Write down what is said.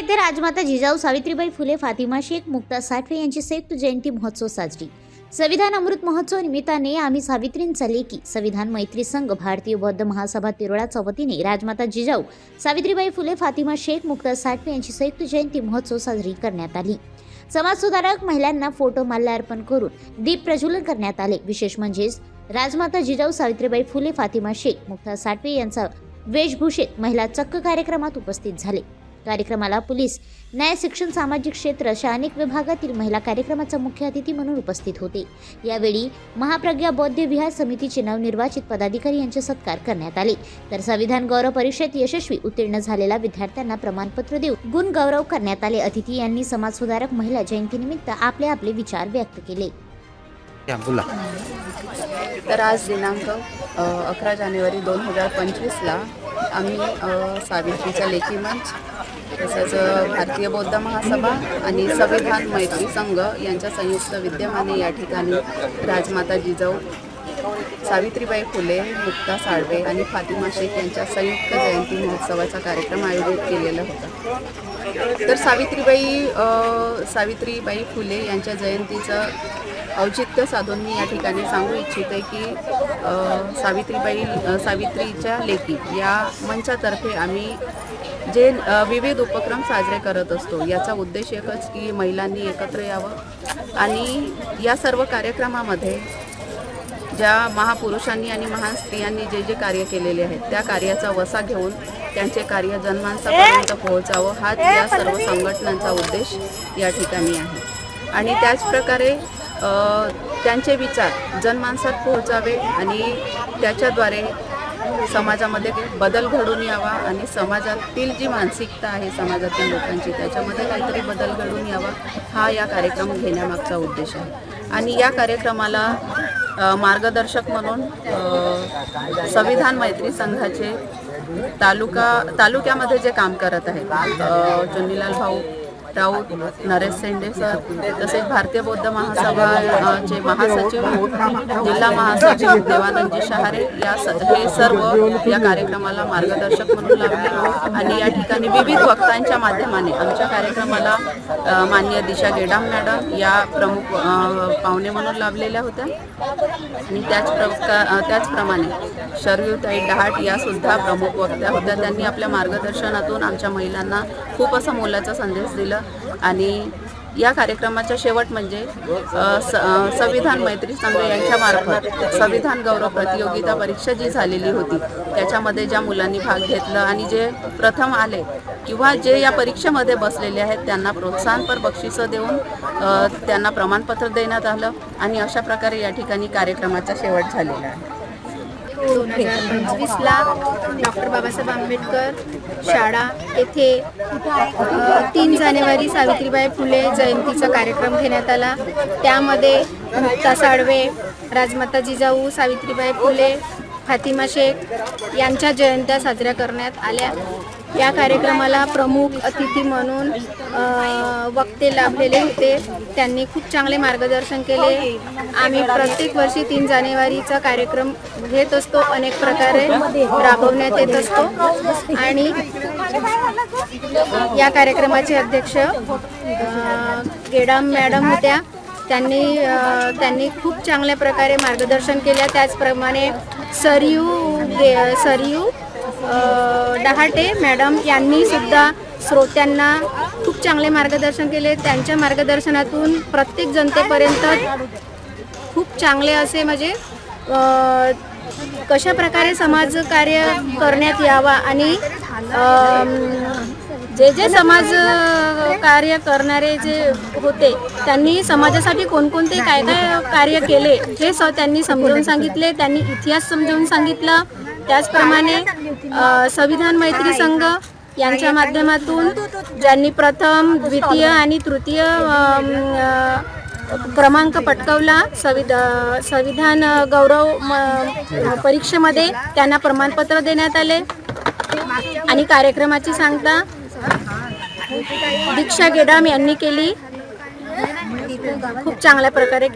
येथे राजमाता जिजाऊ सावित्रीबाई फुले फातिमा शेख मुक्ता साठवे यांची संयुक्त जयंती महोत्सव साजरी. संविधान अमृत महोत्सव निमित्ताने आम्ही सावित्रींचा लेखी संविधान मैत्री संघ भारतीय बौद्ध महासभा तिरोळाच्या वतीने राजमाता जिजाऊ सावित्रीबाई फुले फातिमा शेख मुक्ता साठवे यांची संयुक्त जयंती महोत्सव साजरी करण्यात आली. समाजसुधारक महिलांना फोटो माल्यार्पण करून दीप प्रज्वलन करण्यात आले. विशेष म्हणजेच राजमाता जिजाऊ सावित्रीबाई फुले फातिमा शेख मुक्ता साठवे यांचा वेशभूषेत महिला चक्क कार्यक्रमात उपस्थित झाले. कार्यक्रमाला पोलीस न्याय शिक्षण सामाजिक क्षेत्र अशा अनेक विभागातील महिला कार्यक्रमाचा मुख्य अतिथी म्हणून उपस्थित होते. यावेळी महाप्रज्ञा बौद्ध विहार समितीचे नवनिर्वाचित पदाधिकारी यांचे सत्कार करण्यात आले. तर संविधान गौरव परीक्षेत यशस्वी उत्तीर्ण झालेल्या विद्यार्थ्यांना प्रमाणपत्र देऊन गुण गौरव करण्यात आले. अतिथी यांनी समाजसुधारक महिला जयंतीनिमित्त आपले आपले विचार व्यक्त केले. तर आज दिनांक अकरा जानेवारी दोन हजार पंचवीसला आम्ही सावित्रीचा लेखी मंच तसंच भारतीय बौद्ध महासभा आणि संविधान मैत्री संघ यांच्या संयुक्त विद्यमाने या ठिकाणी राजमाता जिजाऊ सावित्रीबाई फुले मुक्ता साळवे आणि फातिमा शेख यांच्या संयुक्त जयंती महोत्सवाचा कार्यक्रम आयोजित केलेला होता. तर सावित्रीबाई सावित्रीबाई फुले यांच्या जयंतीचं औचित्य साधून मी या ठिकाणी सांगू इच्छिते की सावित्रीबाई सावित्रीच्या लेखी या मंचातर्फे आम्ही जे विविध उपक्रम साजरे करत असतो याचा उद्देश एकच की महिलांनी एकत्र यावं आणि या सर्व कार्यक्रमामध्ये ज्या महापुरुषांनी आणि महान स्त्रियांनी जे जे कार्य केलेले आहेत त्या कार्याचा वसा घेऊन त्यांचे कार्य जनमानसापर्यंत पोहोचावं हाच या सर्व संघटनांचा उद्देश या ठिकाणी आहे. आणि त्याचप्रकारे त्यांचे विचार जनमानसात पोहोचावे आणि त्याच्याद्वारे समाजामध्ये बदल घडून यावा आणि समाजातील जी मानसिकता आहे समाजातील लोकांची त्याच्यामध्ये काहीतरी बदल घडून यावा हा या कार्यक्रम घेण्यामागचा उद्देश आहे. आणि या कार्यक्रमाला मार्गदर्शक म्हणून संविधान मैत्री संघाचे तालुका तालुक्यामध्ये जे काम करत आहेत चुन्नीलाल भाऊ राऊत नरेश सेंडे सर तसेच भारतीय बौद्ध महासभा चे महासचिव जिल्हा महासचिव देवानंदजी शहारे या स हे सर्व या कार्यक्रमाला मार्गदर्शक म्हणून लाभले आणि या ठिकाणी विविध वक्तांच्या माध्यमाने आमच्या कार्यक्रमाला मान्य दिशा गेडाम मॅडम या प्रमुख पाहुणे म्हणून लाभलेल्या होत्या. आणि त्याच प्रका त्याचप्रमाणे शरयूताई डहाट या सुद्धा प्रमुख वक्त्या होत्या. त्यांनी आपल्या मार्गदर्शनातून आमच्या महिलांना खूप असा मोलाचा संदेश दिला. आणि या कार्यक्रमाचा शेवट म्हणजे स संविधान मैत्री संघ यांच्यामार्फत संविधान गौरव प्रतियोगिता परीक्षा जी झालेली होती त्याच्यामध्ये ज्या मुलांनी भाग घेतला आणि जे प्रथम आले किंवा जे या परीक्षेमध्ये बसलेले आहेत त्यांना प्रोत्साहनपर बक्षिसं देऊन त्यांना प्रमाणपत्र देण्यात आलं आणि अशा प्रकारे या ठिकाणी कार्यक्रमाचा शेवट झालेला आहे दोन हजार पंचवीसला डॉक्टर बाबासाहेब आंबेडकर शाळा येथे तीन जानेवारी सावित्रीबाई फुले जयंतीचा कार्यक्रम घेण्यात आला. त्यामध्ये मुक्ता साळवे राजमाता जिजाऊ सावित्रीबाई फुले फातिमा शेख यांच्या जयंत्या साजऱ्या करण्यात आल्या. या कार्यक्रमाला प्रमुख अतिथी म्हणून वक्ते लाभलेले होते. त्यांनी खूप चांगले मार्गदर्शन केले. आम्ही प्रत्येक वर्षी तीन जानेवारीचा कार्यक्रम घेत असतो. अनेक प्रकारे राबवण्यात येत असतो. आणि या कार्यक्रमाचे अध्यक्ष गेडाम मॅडम होत्या. त्यांनी त्यांनी खूप चांगल्या प्रकारे मार्गदर्शन केल्या त्याचप्रमाणे सरयू गे सरयू डहाटे मॅडम यांनी सुद्धा श्रोत्यांना खूप चांगले मार्गदर्शन केले. त्यांच्या मार्गदर्शनातून प्रत्येक जनतेपर्यंत खूप चांगले असे म्हणजे कशा प्रकारे समाजकार्य करण्यात यावा आणि जे जे समाज कार्य करणारे जे होते त्यांनी समाजासाठी कोणकोणते काय काय कार्य केले हे स त्यांनी समजावून सांगितले त्यांनी इतिहास समजावून सांगितलं. त्याचप्रमाणे संविधान मैत्री संघ यांच्या माध्यमातून ज्यांनी प्रथम द्वितीय आणि तृतीय क्रमांक पटकवला संविध संविधान गौरव म- परीक्षेमध्ये त्यांना प्रमाणपत्र देण्यात आले आणि कार्यक्रमाची सांगता दीक्षा गेडाम यांनी केली. खूप चांगल्या प्रकारे